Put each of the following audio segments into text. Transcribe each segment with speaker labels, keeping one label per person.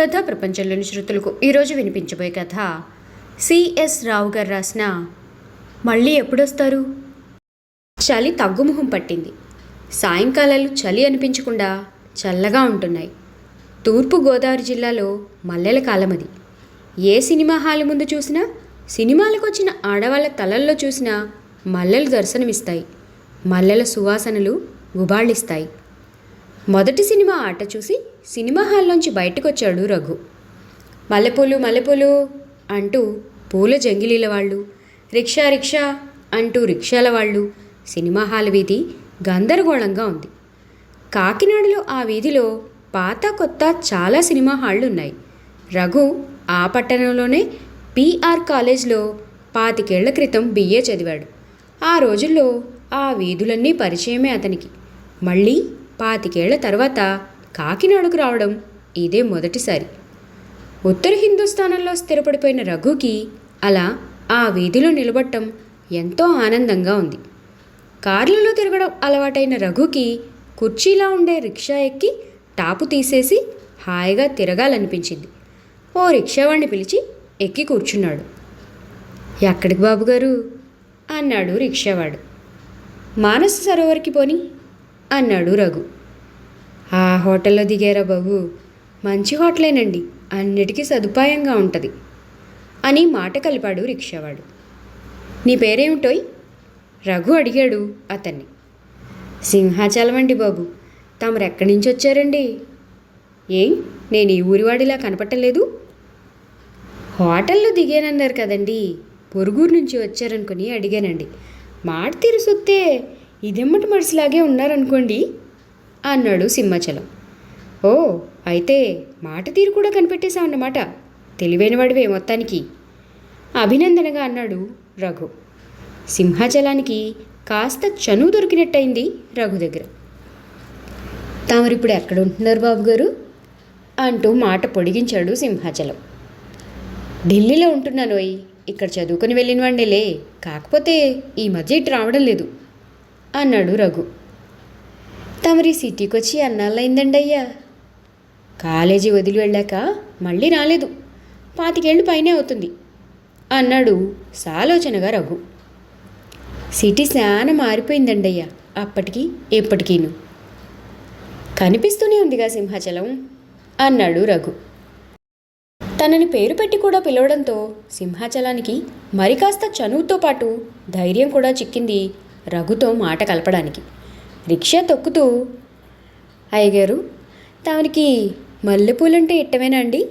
Speaker 1: కథ ప్రపంచంలోని శ్రుతులకు ఈరోజు వినిపించబోయే కథ సిఎస్ రావు గారు రాసిన మళ్ళీ ఎప్పుడొస్తారు? చలి తగ్గుముఖం పట్టింది. సాయంకాలాలు చలి అనిపించకుండా చల్లగా ఉంటున్నాయి. తూర్పు గోదావరి జిల్లాలో మల్లెల కాలమది ఏ సినిమా హాల్ ముందు చూసినా సినిమాలకు వచ్చిన ఆడవాళ్ళ తలల్లో చూసినా మల్లెలు దర్శనమిస్తాయి. మల్లెల సువాసనలు గుబాళిస్తాయి మొదటి సినిమా ఆట చూసి సినిమా హాల్లోంచి బయటకొచ్చాడు రఘు. మల్లెపూలు మల్లెపూలు అంటూ పూల జంగిలీల వాళ్ళు రిక్షా రిక్షా అంటూ రిక్షాల వాళ్ళు సినిమా హాల్ వీధి గందరగోళంగా ఉంది. కాకినాడలో ఆ వీధిలో పాత కొత్త చాలా సినిమా హాళ్ళు ఉన్నాయి రఘు ఆ పట్టణంలోనే పిఆర్ కాలేజ్లో పాతికేళ్ళ క్రితం బిఏ చదివాడు. ఆ రోజుల్లో ఆ వీధులన్నీ పరిచయమే అతనికి. మళ్ళీ పాతికేళ్ళ తర్వాత కాకినాడకు రావడం ఇదే మొదటిసారి. ఉత్తర హిందుస్థానంలో స్థిరపడిపోయిన రఘుకి అలా ఆ వీధిలో నిలబడటం ఎంతో ఆనందంగా ఉంది. కార్లలో తిరగడం అలవాటైన రఘుకి కుర్చీలా ఉండే రిక్షా ఎక్కి టాపు తీసేసి హాయిగా తిరగాలనిపించింది. ఓ రిక్షావాణ్ణి పిలిచి ఎక్కి కూర్చున్నాడు. ఎక్కడికి బాబుగారు? అన్నాడు రిక్షావాడు. మానస సరోవర్కి పోని. అన్నాడు రఘు. ఆ హోటల్లో దిగారా బాబు? మంచి హోటలేనండి. అన్నిటికీ సదుపాయంగా ఉంటుంది. అని మాట కలిపాడు రిక్షావాడు. నీ పేరేమిటోయ్? రఘు అడిగాడు అతన్ని. సింహాచలం అండి బాబు. తమరు ఎక్కడి నుంచి వచ్చారండి ఏం నేను ఈ ఊరివాడిలా కనపట్టలేదు. హోటల్లో దిగానన్నారు కదండి. పొరుగురు నుంచి వచ్చారనుకుని అడిగానండి. మాట తీరుసొత్తే ఇదెమ్మటి మడిసిలాగే ఉన్నారనుకోండి అన్నాడు సింహాచలం. ఓ అయితే మాట తీరు కూడా కనిపెట్టేశావన్నమాట తెలివైనవాడివే మొత్తానికి. అభినందనగా అన్నాడు రఘు. సింహాచలానికి కాస్త చనువు దొరికినట్టయింది రఘు దగ్గర. తామరిప్పుడు ఎక్కడ ఉంటున్నారు బాబు గారు అంటూ మాట పొడిగించాడు సింహాచలం. ఢిల్లీలో ఉంటున్నాను ఇక్కడ చదువుకొని వెళ్ళిన వాడినేలే కాకపోతే ఈ మధ్య ఇటు రావడం లేదు. అన్నాడు రఘు. తమరి సిటీకి వచ్చి అన్నాళ్ళయిందండి అయ్యా కాలేజీ వదిలి వెళ్ళాక మళ్ళీ రాలేదు. పాతికేళ్ళు పైనే అవుతుంది అన్నాడు సాలోచనగా రఘు. సిటీ చాలా మారిపోయిందండి అయ్యా అప్పటికి ఎప్పటికీను. కనిపిస్తూనే ఉందిగా సింహాచలం అన్నాడు రఘు. తనని పేరు పెట్టి కూడా పిలవడంతో సింహాచలానికి మరి కాస్త చనువుతో పాటు ధైర్యం కూడా చిక్కింది రఘుతో మాట కలపడానికి. రిక్షా తొక్కుతూ అయ్యగారు తమరికి మల్లెపూలంటే ఇట్టమేనా అండి?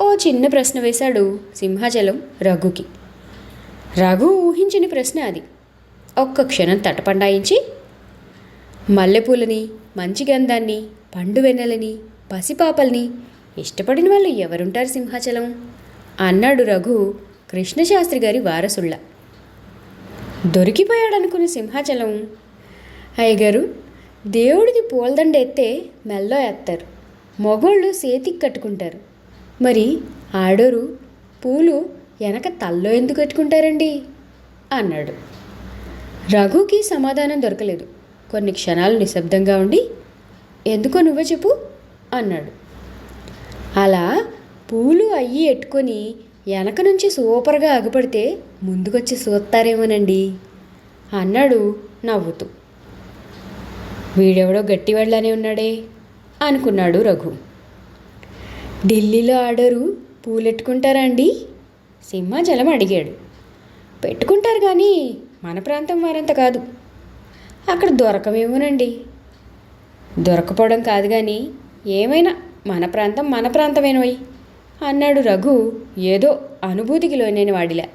Speaker 1: ఓ చిన్న ప్రశ్న వేశాడు సింహాచలం రఘుకి. రఘు ఊహించని ప్రశ్న అది. ఒక్క క్షణం తటపండాయించి మల్లెపూలని మంచి గంధాన్ని పండు వెన్నెలని పసిపాపల్ని ఇష్టపడిన వాళ్ళు ఎవరుంటారు సింహాచలం? అన్నాడు రఘు కృష్ణశాస్త్రి గారి వారసుళ్ళ దొరికిపోయాడనుకున్న సింహాచలం. అయ్యగారు దేవుడికి పూలదండ ఎత్తే మెల్లో ఎత్తారు మగోళ్ళు సేతికి కట్టుకుంటారు. మరి ఆడోరు పూలు వెనక తల్లో ఎందుకు కట్టుకుంటారండి? అన్నాడు. రఘుకి సమాధానం దొరకలేదు. కొన్ని క్షణాలు నిశ్శబ్దంగా ఉండి ఎందుకో నువ్వే చెప్పు అన్నాడు. అలా పూలు అయ్యి ఎట్టుకొని వెనక నుంచి సూపర్గా అగుపడితే ముందుకొచ్చి చూస్తారేమోనండి అన్నాడు నవ్వుతూ. వీడెవడో గట్టివాళ్ళనే ఉన్నాడే అనుకున్నాడు రఘు. ఢిల్లీలో ఆడరు పూలెట్టుకుంటారా అండి? సింహాచలం అడిగాడు. పెట్టుకుంటారు కానీ మన ప్రాంతం వారంత కాదు. అక్కడ దొరకమేమోనండి. దొరకపోవడం కాదు కానీ ఏమైనా మన ప్రాంతం మన ప్రాంతమేనోయ్. అన్నాడు రఘు ఏదో అనుభూతికి లోనైన వాడిలా.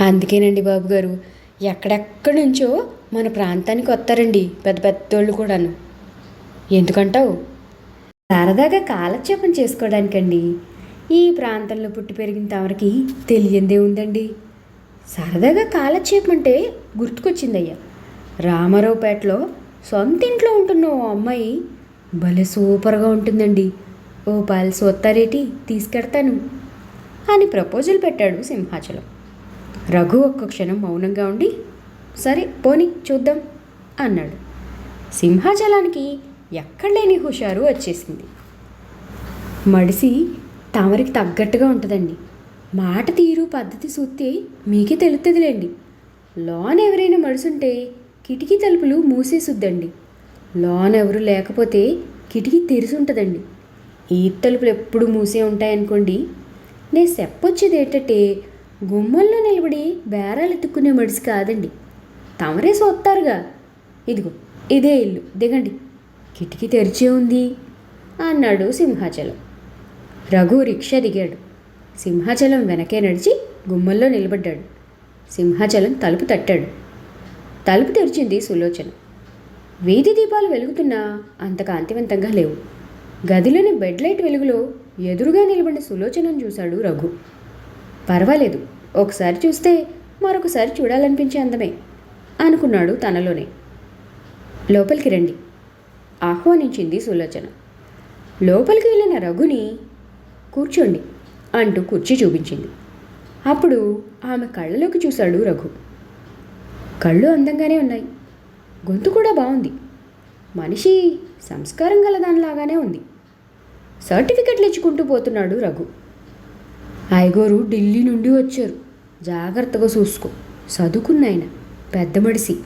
Speaker 1: అందుకేనండి బాబు గారు ఎక్కడెక్కడి నుంచో మన ప్రాంతానికి వస్తారండి పెద్ద పెద్దోళ్ళు కూడాను. ఎందుకంటావు? సరదాగా కాలక్షేపం చేసుకోవడానికండి. ఈ ప్రాంతంలో పుట్టి పెరిగిన తమరికి తెలియందే ఉందండి. సరదాగా కాలక్షేపం అంటే గుర్తుకొచ్చిందయ్యా. రామారావుపేటలో సొంత ఇంట్లో ఉంటున్న ఓ అమ్మాయి భలే సూపర్గా ఉంటుందండి. ఓ పాలు సోత్తారేటి తీసుకెడతాను అని ప్రపోజల్ పెట్టాడు సింహాచలం. రఘు ఒక్క క్షణం మౌనంగా ఉండి సరే పోని చూద్దాం అన్నాడు. సింహాచలానికి ఎక్కడలేని హుషారు వచ్చేసింది. మడిసి తమరికి తగ్గట్టుగా ఉంటుందండి. మాట తీరు పద్ధతి చూస్తే మీకే తెలుస్తుందిలేండి లోన్ ఎవరైనా మడుసుంటే కిటికీ తలుపులు మూసేసుద్దండి. లోన్ ఎవరు లేకపోతే కిటికీ తెరిసి ఉంటుందండి ఈ తలుపులు ఎప్పుడు మూసే ఉంటాయనుకోండి నేను చెప్పొచ్చేది ఏంటంటే గుమ్మల్లో నిలబడి బేరాలు ఎత్తుక్కునే మడిసి కాదండి. తమరే చూస్తారుగా ఇదిగో ఇదే ఇల్లు దిగండి. కిటికీ తెరిచే ఉంది అన్నాడు సింహాచలం. రఘు రిక్షా దిగాడు. సింహాచలం వెనకే నడిచి గుమ్మల్లో నిలబడ్డాడు. సింహాచలం తలుపు తట్టాడు. తలుపు తెరిచింది సులోచన. వీధి దీపాలు వెలుగుతున్నా అంత కాంతివంతంగా లేవు. గదిలోని బెడ్ లైట్ వెలుగులో ఎదురుగా నిలబడిన సులోచనను చూశాడు రఘు. పర్వాలేదు ఒకసారి చూస్తే మరొకసారి చూడాలనిపించే అందమే అనుకున్నాడు తనలోనే. లోపలికి రండి ఆహ్వానించింది సులోచన. లోపలికి వెళ్ళిన రఘుని కూర్చోండి అంటూ కుర్చీ చూపించింది. అప్పుడు ఆమె కళ్ళలోకి చూశాడు రఘు. కళ్ళు అందంగానే ఉన్నాయి గొంతు కూడా బాగుంది. మనిషి సంస్కారం గల దానిలాగానే ఉంది. సర్టిఫికెట్లు ఇచ్చుకుంటూ పోతున్నాడు రఘు. ఐగోరు ఢిల్లీ నుండి వచ్చారు. జాగ్రత్తగా చూసుకో. చదువుకున్నాయన. పెద్ద మడిసి.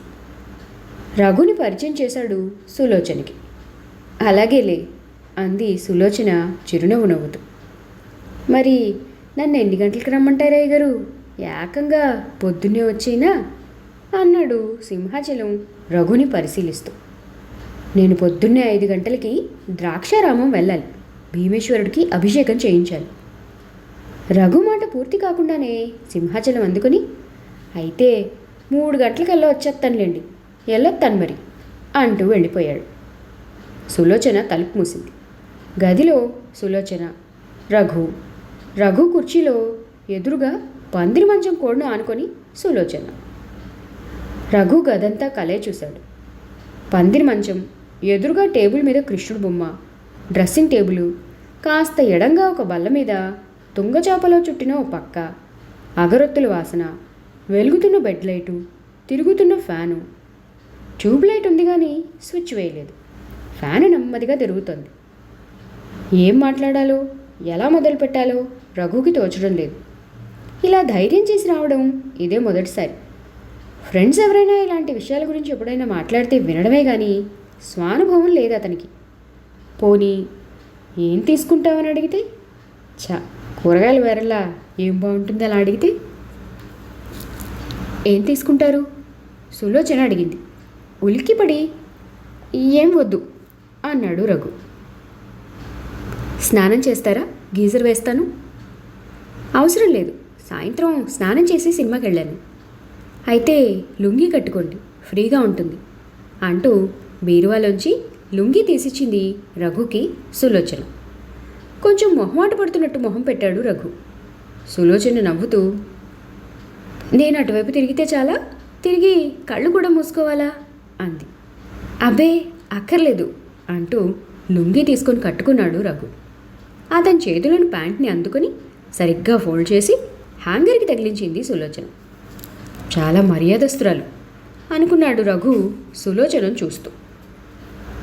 Speaker 1: రఘుని పరిచయం చేశాడు సులోచనకి. అలాగేలే అంది సులోచన చిరునవ్వు నవ్వుతూ. మరి నన్ను ఎన్ని గంటలకు రమ్మంటారు అయ్యగారు? ఏకంగా పొద్దున్నే వచ్చేనా? అన్నాడు సింహాచలం రఘుని పరిశీలిస్తూ. నేను పొద్దున్నే ఐదు గంటలకి ద్రాక్షారామం వెళ్ళాలి. భీమేశ్వరుడికి అభిషేకం చేయించాలి రఘు మాట పూర్తి కాకుండానే సింహాచలం అందుకుని అయితే మూడు గంటలకల్లా వచ్చేస్తానులేండి వెళ్ళొత్తాను మరి అంటూ వెళ్ళిపోయాడు. సులోచన తలుపు మూసింది. గదిలో సులోచన రఘు రఘు కుర్చీలో ఎదురుగా పందిరి మంచం కోడును ఆనుకొని సులోచన. రఘు గదంతా కలే చూశాడు. పందిరి మంచం ఎదురుగా టేబుల్ మీద కృష్ణుడు బొమ్మ డ్రెస్సింగ్ టేబుల్ కాస్త ఎడంగా ఒక బల్ల మీద తుంగచాపలో చుట్టిన ఓ పక్క అగరొత్తుల వాసన వెలుగుతున్న బెడ్ లైటు తిరుగుతున్న ఫ్యాను. ట్యూబ్ లైట్ ఉంది కానీ స్విచ్ వేయలేదు. ఫ్యాన్ నెమ్మదిగా తిరుగుతుంది. ఏం మాట్లాడాలో ఎలా మొదలు పెట్టాలో రఘుకి తోచడం లేదు. ఇలా ధైర్యం చేసి రావడం ఇదే మొదటిసారి. ఫ్రెండ్స్ ఎవరైనా ఇలాంటి విషయాల గురించి ఎప్పుడైనా మాట్లాడితే వినడమే కానీ స్వానుభవం లేదు అతనికి. పోనీ ఏం తీసుకుంటావని అడిగితే? చ కూరగాయలు వేరలా ఏం బాగుంటుంది అలా అడిగితే? ఏం తీసుకుంటారు? సులోచన అడిగింది. ఉలిక్కిపడి ఏం వద్దు అన్నాడు రఘు. స్నానం చేస్తారా? గీజర్ వేస్తాను. అవసరం లేదు సాయంత్రం స్నానం చేసి సినిమాకి వెళ్ళాను అయితే లుంగీ కట్టుకోండి ఫ్రీగా ఉంటుంది అంటూ బీరువాలోంచి లుంగీ తీసిచ్చింది రఘుకి సులోచన. కొంచెం మొహమాట పడుతున్నట్టు మొహం పెట్టాడు రఘు. సులోచన నవ్వుతూ నేను అటువైపు తిరిగితే చాలా? తిరిగి కళ్ళు కూడా మూసుకోవాలా? అంది. అబ్బే అక్కర్లేదు అంటూ లుంగీ తీసుకొని కట్టుకున్నాడు రఘు. అతని చేతిలోని ప్యాంట్ని అందుకొని సరిగ్గా ఫోల్డ్ చేసి హ్యాంగర్కి తగిలించింది సులోచన. చాలా మర్యాదస్తురాలు అనుకున్నాడు రఘు సులోచనను చూస్తూ.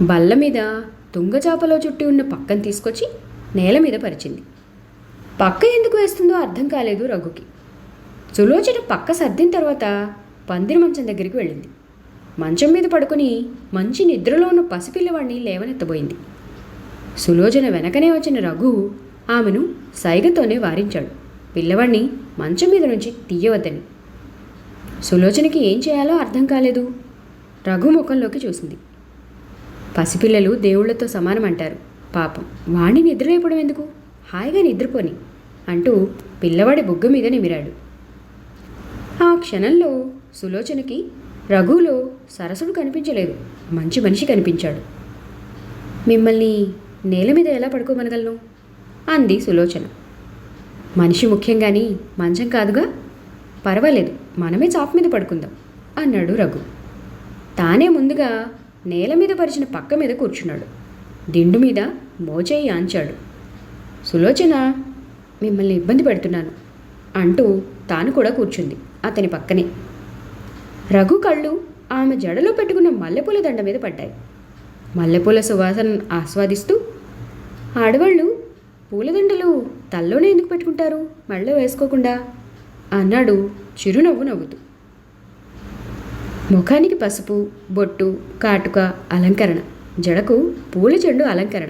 Speaker 1: బల్ల మీద తుంగచాపలో చుట్టి ఉన్న పక్కను తీసుకొచ్చి నేల మీద పరిచింది. పక్క ఎందుకు వేస్తుందో అర్థం కాలేదు రఘుకి. సులోచన పక్క సర్దిన తర్వాత పందిరి మంచం దగ్గరికి వెళ్ళింది. మంచం మీద పడుకుని మంచి నిద్రలో ఉన్న పసిపిల్లవాడిని లేవనెత్తబోయింది. సులోచన వెనకనే వచ్చిన రఘు ఆమెను సైగతోనే వారించాడు. పిల్లవాడిని మంచం మీద నుంచి తీయవద్దని. సులోచనకి ఏం చేయాలో అర్థం కాలేదు. రఘు ముఖంలోకి చూసింది. పసిపిల్లలు దేవుళ్ళతో సమానం అంటారు పాపం. వాణ్ణి నిద్రలేపడం ఎందుకు? హాయిగా నిద్రపోని అంటూ పిల్లవాడి బుగ్గ మీద నిమిరాడు. ఆ క్షణంలో సులోచనకి రఘులో సరసుడు కనిపించలేదు. మంచి మనిషి కనిపించాడు. మిమ్మల్ని నేల మీద ఎలా పడుకోమనగలను? అంది సులోచన. మనిషి ముఖ్యం కానీ మంచం కాదుగా? పర్వాలేదు. మనమే చాప్ మీద పడుకుందాం అన్నాడు రఘు. తానే ముందుగా నేల మీద పరిచిన పక్క మీద కూర్చున్నాడు. దిండు మీద మోచేయి ఆంచాడు. సులోచన మిమ్మల్ని ఇబ్బంది పెడుతున్నాను అంటూ తాను కూడా కూర్చుంది అతని పక్కనే. రఘు కళ్ళు ఆమె జడలో పెట్టుకున్న మల్లెపూల దండ మీద పడ్డాయి. మల్లెపూల సువాసన ఆస్వాదిస్తూ ఆడవాళ్ళు పూలదండలు తల్లోనే ఎందుకు పెట్టుకుంటారు? మళ్ళీ వేసుకోకుండా? అన్నాడు చిరునవ్వు నవ్వుతూ. ముఖానికి పసుపు బొట్టు కాటుక అలంకరణ. జడకు పూల చెండు అలంకరణ.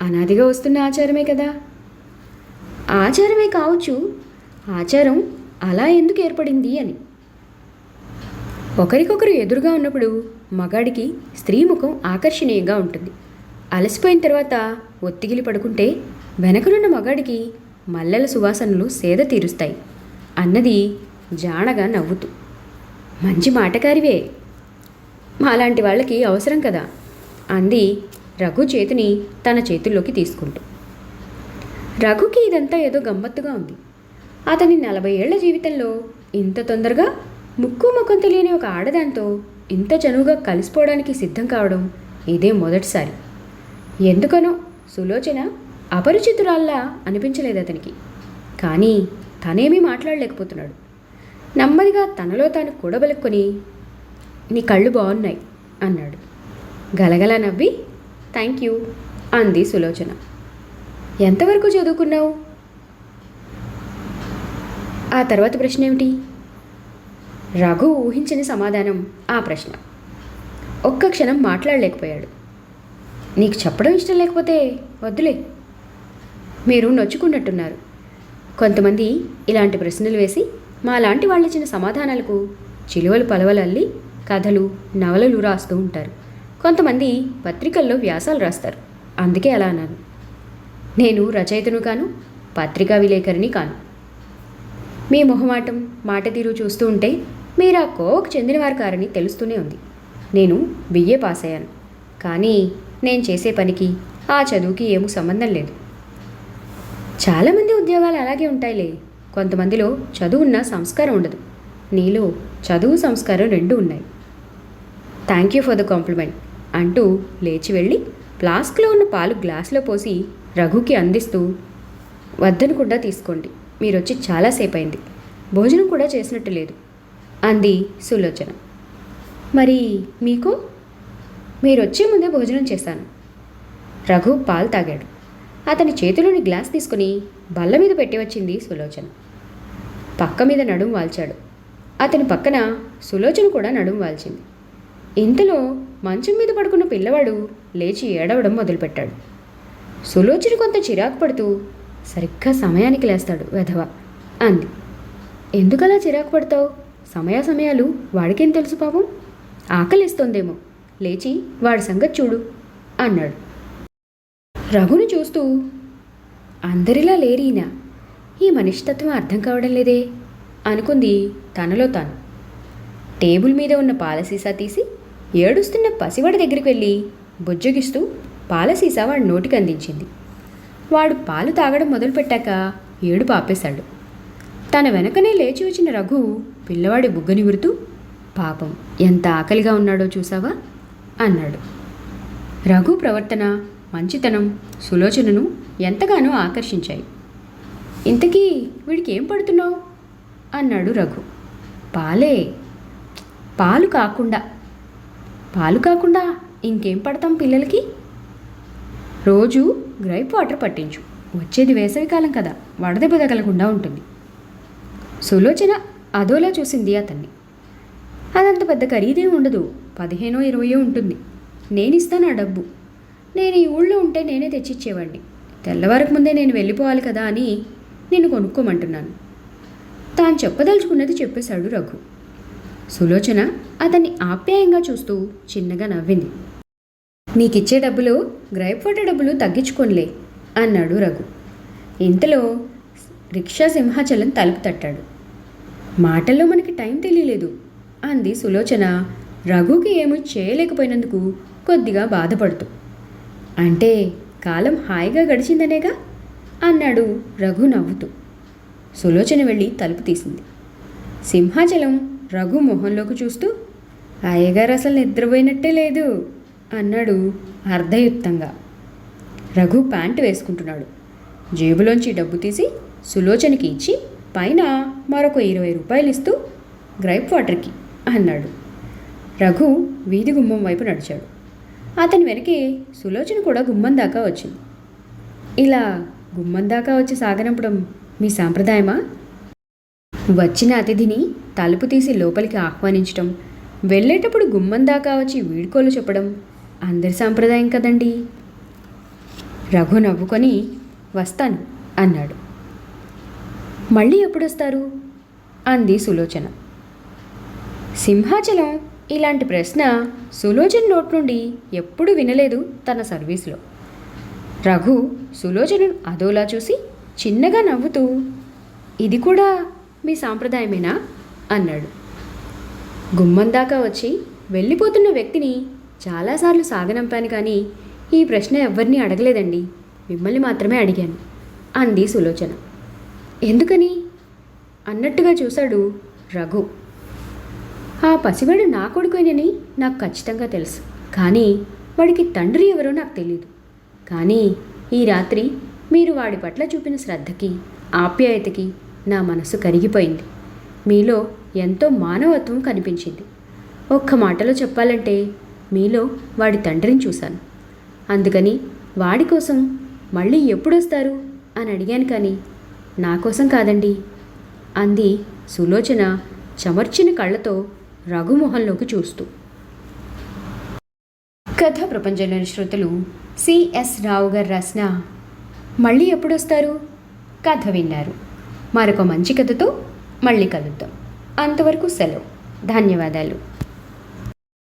Speaker 1: అనాదిగా వస్తున్న ఆచారమే కదా? ఆచారమే కావచ్చు. ఆచారం అలా ఎందుకు ఏర్పడింది అని. ఒకరికొకరు ఎదురుగా ఉన్నప్పుడు మగాడికి స్త్రీ ముఖం ఆకర్షణీయంగా ఉంటుంది. అలసిపోయిన తర్వాత ఒత్తిగిలి పడుకుంటే వెనకనున్న మగాడికి మల్లెల సువాసనలు సేద తీరుస్తాయి. అన్నది జానగా నవ్వుతూ. మంచి మాటకారివే మాలాంటి వాళ్ళకి అవసరం కదా. అంది రఘు చేతిని తన చేతుల్లోకి తీసుకుంటూ. రఘుకి ఇదంతా ఏదో గమ్మత్తుగా ఉంది. అతని నలభై ఏళ్ళ జీవితంలో ఇంత తొందరగా ముక్కు ముఖం తెలియని ఒక ఆడదాంతో ఇంత చనువుగా కలిసిపోవడానికి సిద్ధం కావడం ఇదే మొదటిసారి. ఎందుకనో సులోచన అపరిచితురాల్లా అనిపించలేదు అతనికి. కానీ తనేమీ మాట్లాడలేకపోతున్నాడు. నెమ్మదిగా తనలో తాను కూడబలుక్కొని నీ కళ్ళు బాగున్నాయి అన్నాడు. గలగల నవ్వి థ్యాంక్ యూ అంది సులోచన. ఎంతవరకు చదువుకున్నావు? ఆ తర్వాత ప్రశ్న ఏమిటి? రఘు ఊహించని సమాధానం ఆ ప్రశ్న. ఒక్క క్షణం మాట్లాడలేకపోయాడు. నీకు చెప్పడం ఇష్టం లేకపోతే వద్దులే. మీరు నొచ్చుకున్నట్టున్నారు. కొంతమంది ఇలాంటి ప్రశ్నలు వేసి మా లాంటి వాళ్ళు ఇచ్చిన సమాధానాలకు చిలువలు పలవలల్లి కథలు నవలలు రాస్తూ ఉంటారు. కొంతమంది పత్రికల్లో వ్యాసాలు రాస్తారు. అందుకే అలా అన్నాను. నేను రచయితను కాను పత్రికా విలేకరిని కాను. మీ మొహమాటం మాట తీరు చూస్తూ ఉంటే మీరు ఆ కోవకు చెందినవారు కారని తెలుస్తూనే ఉంది. నేను బిఏ పాస్ అయ్యాను. కానీ నేను చేసే పనికి ఆ చదువుకి ఏమీ సంబంధం లేదు. చాలామంది ఉద్యోగాలు అలాగే ఉంటాయిలే. కొంతమందిలో చదువున్న సంస్కారం ఉండదు. నీలో చదువు సంస్కారం రెండు ఉన్నాయి. Thank you for the compliment అంటూ లేచి వెళ్ళి ఫ్లాస్క్లో ఉన్న పాలు గ్లాసులో పోసి రఘుకి అందిస్తూ వద్దనుకుండా తీసుకోండి. మీరు వచ్చి చాలాసేపు అయింది భోజనం కూడా చేసినట్టు లేదు అంది సులోచన. మరి మీకు? మీరు వచ్చే ముందే భోజనం చేశాను. రఘు పాలు తాగాడు. అతని చేతిలోని గ్లాస్ తీసుకుని బల్ల మీద పెట్టి వచ్చింది సులోచన. పక్క మీద నడుం వాల్చాడు. అతని పక్కన సులోచన కూడా నడుం వాల్చింది. ఇంతలో మంచం మీద పడుకున్న పిల్లవాడు లేచి ఏడవడం మొదలుపెట్టాడు. సులోచన కొంత చిరాకు పడుతూ సరిగ్గా సమయానికి లేస్తాడు వెధవ అంది. ఎందుకలా చిరాకు పడతావు? సమయా సమయాలు వాడికేం తెలుసు పాపం? ఆకలిస్తోందేమో. లేచి వాడి సంగతి చూడు అన్నాడు. రఘును చూస్తూ అందరిలా లేరీనా? ఈ మనిషితత్వం అర్థం కావడం లేదే? అనుకుంది తనలో తాను. టేబుల్ మీద ఉన్న పాల సీసా తీసి ఏడుస్తున్న పసివాడి దగ్గరికి వెళ్ళి బుజ్జగిస్తూ పాల సీసా వాడి నోటికి అందించింది. వాడు పాలు తాగడం మొదలుపెట్టాక ఏడు పాపేశాడు తన వెనకనే లేచి వచ్చిన రఘు పిల్లవాడి బుగ్గని ఉరుతూ పాపం ఎంత ఆకలిగా ఉన్నాడో చూసావా? అన్నాడు. రఘు ప్రవర్తన మంచితనం సులోచనను ఎంతగానో ఆకర్షించాయి. ఇంతకీ వీడికి ఏం పడుతున్నావు? అన్నాడు రఘు. పాలే పాలు కాకుండా పాలు కాకుండా ఇంకేం పడతాం పిల్లలకి? రోజు గ్రైప్ వాటర్ పట్టించు. వచ్చేది వేసవికాలం కదా వడదెబ్బ తగలకుండా ఉంటుంది. సులోచన అదోలా చూసింది అతన్ని. అదంత పెద్ద ఖరీదేం ఉండదు పదిహేనో ఇరవయో ఉంటుంది. నేను ఇస్తాను ఆ డబ్బు. నేను ఈ ఊళ్ళో ఉంటే నేనే తెచ్చిచ్చేవాడిని తెల్లవారికి ముందే నేను వెళ్ళిపోవాలి కదా అని నిన్ను కొనుక్కోమంటున్నాను. తాను చెప్పదలుచుకున్నది చెప్పేశాడు రఘు. సులోచన అతన్ని ఆప్యాయంగా చూస్తూ చిన్నగా నవ్వింది. నీకిచ్చే డబ్బులు గ్రైప్ ఫోటో డబ్బులు తగ్గించుకోనిలే అన్నాడు రఘు. ఇంతలో రిక్షా సింహాచలం తలుపు తట్టాడు. మాటల్లో మనకి టైం తెలియలేదు అంది సులోచన. రఘుకి ఏమీ చేయలేకపోయినందుకు కొద్దిగా బాధపడుతూ. అంటే కాలం హాయిగా గడిచిందనేగా? అన్నాడు రఘు నవ్వుతూ. సులోచన వెళ్ళి తలుపు తీసింది. సింహాచలం రఘు మొహంలోకి చూస్తూ అయ్యగారు అసలు నిద్రపోయినట్టే లేదు అన్నాడు అర్ధయుక్తంగా. రఘు ప్యాంటు వేసుకుంటున్నాడు. జేబులోంచి డబ్బు తీసి సులోచనకి ఇచ్చి పైన మరొక ఇరవై రూపాయలు ఇస్తూ గ్రైప్ వాటర్కి అన్నాడు. రఘు వీధి గుమ్మం వైపు నడిచాడు. అతని వెనకే సులోచన కూడా గుమ్మం దాకా వచ్చింది. ఇలా గుమ్మం దాకా వచ్చి సాగనంపడం మీ సాంప్రదాయమా? వచ్చిన అతిథిని తలుపు తీసి లోపలికి ఆహ్వానించటం వెళ్ళేటప్పుడు గుమ్మం దాకా వచ్చి వీడ్కోలు చెప్పడం అందరి సాంప్రదాయం కదండి. రఘు నవ్వుకొని వస్తాను అన్నాడు. మళ్ళీ ఎప్పుడొస్తారు? అంది సులోచన. సింహాచలం ఇలాంటి ప్రశ్న సులోచన నోట్ నుండి ఎప్పుడు వినలేదు తన సర్వీస్లో. రఘు సులోచనను అదోలా చూసి చిన్నగా నవ్వుతూ ఇది కూడా మీ సాంప్రదాయమేనా? అన్నాడు. గుమ్మం దాకా వచ్చి వెళ్ళిపోతున్న వ్యక్తిని చాలాసార్లు సాగనంపాను కానీ ఈ ప్రశ్న ఎవరిని అడగలేదండి. మిమ్మల్ని మాత్రమే అడిగాను అంది సులోచన. ఎందుకని? అన్నట్టుగా చూశాడు రఘు. ఆ పసివాడు నా కొడుకునని నాకు ఖచ్చితంగా తెలుసు కానీ వాడికి తండ్రి ఎవరో నాకు తెలియదు కానీ ఈ రాత్రి మీరు వాడి పట్ల చూపిన శ్రద్ధకి ఆప్యాయతకి నా మనసు కరిగిపోయింది. మీలో ఎంతో మానవత్వం కనిపించింది. ఒక్క మాటలో చెప్పాలంటే మీలో వాడి తండ్రిని చూశాను. అందుకని వాడి కోసం మళ్ళీ ఎప్పుడొస్తారు అని అడిగాను కానీ నా కోసం కాదండి అంది సులోచన చమర్చిన కళ్ళతో రఘుమోహన్లోకి చూస్తూ. కథ ప్రపంచంలోని శ్రోతలు సిఎస్ రావు గారు రాసిన మళ్ళీ ఎప్పుడొస్తారు? కథ విన్నారు. మరొక మంచి కథతో మళ్ళీ కలుద్దాం. అంతవరకు సెలవు. ధన్యవాదాలు.